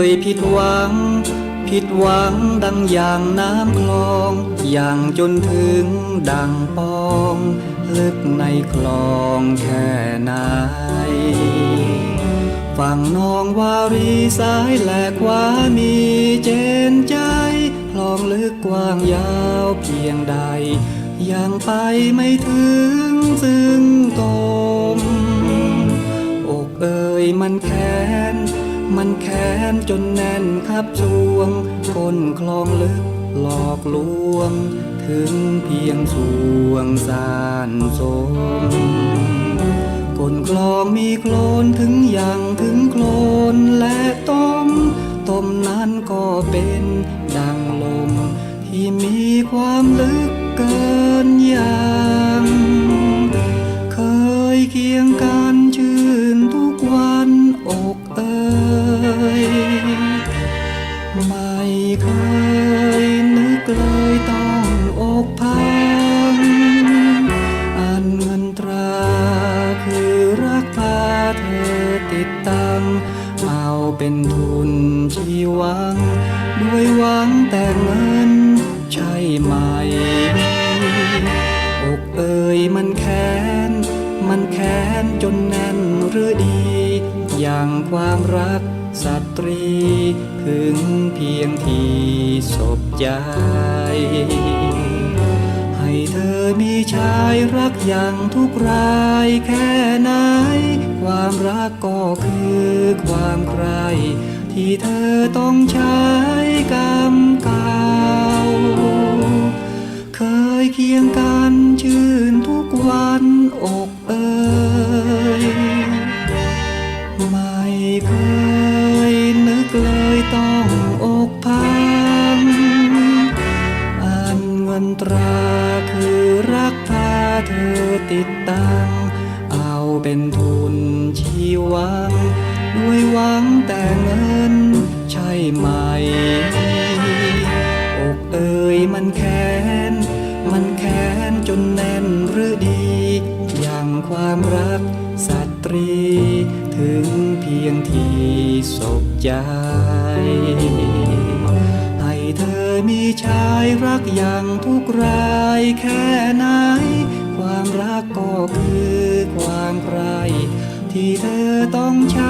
เอ่ยผิดหวัง ผิดหวังดังอย่างน้ำคลอง อย่างจนถึงดังปอง ลึกในคลองแค่ไหนฝั่งน้องวารีซ้ายแหละขวามีเจนใจคลองลึกกว้างยาวเพียงใด ยังไปไม่ถึงซึ่งตมอกเอ่ยมันแค้น มันแค้นจนแน่นคับจวงก้นคลองลึกหลอกลวง ถึงเพียงสวงสานสมก้นคลองมีโคลนถึงอย่างถึงโคลนและต้มต้มนั้นก็เป็นดังลม ที่มีความลึกเกินอย่าง เคยเคียงกัน เป็นทุนชีวัง ด้วยหวังแต่เงินใช่ไหม อกเอ่ยมันแค้น มันแค้นจนแน่นหรือดี อย่างความรักสตรีถึงเพียงที่ศพใจ ให้เธอมีชายรักอย่างทุกรายแค่ไหน ความรักก็คือความใคร ที่เธอต้องใช้กรรมเก่า เคยเคียงกันชื่นทุกวันอกเอ่ยไม่เคยนึกเลยต้องอกพัง อันเงินตราคือรักพาเธอติดตั้ง เป็นทุนชีวังด้วยหวังแต่เงินใช่ไหม อกเอ่ยมันแค้น มันแค้นจนแน่นหรือดี อย่างความรักสตรี ถึงเพียงที่ศพใจให้เธอมีชายรักอย่างทุกรายแค่ไหน ความรักก็คือความใครที่เธอต้องใช้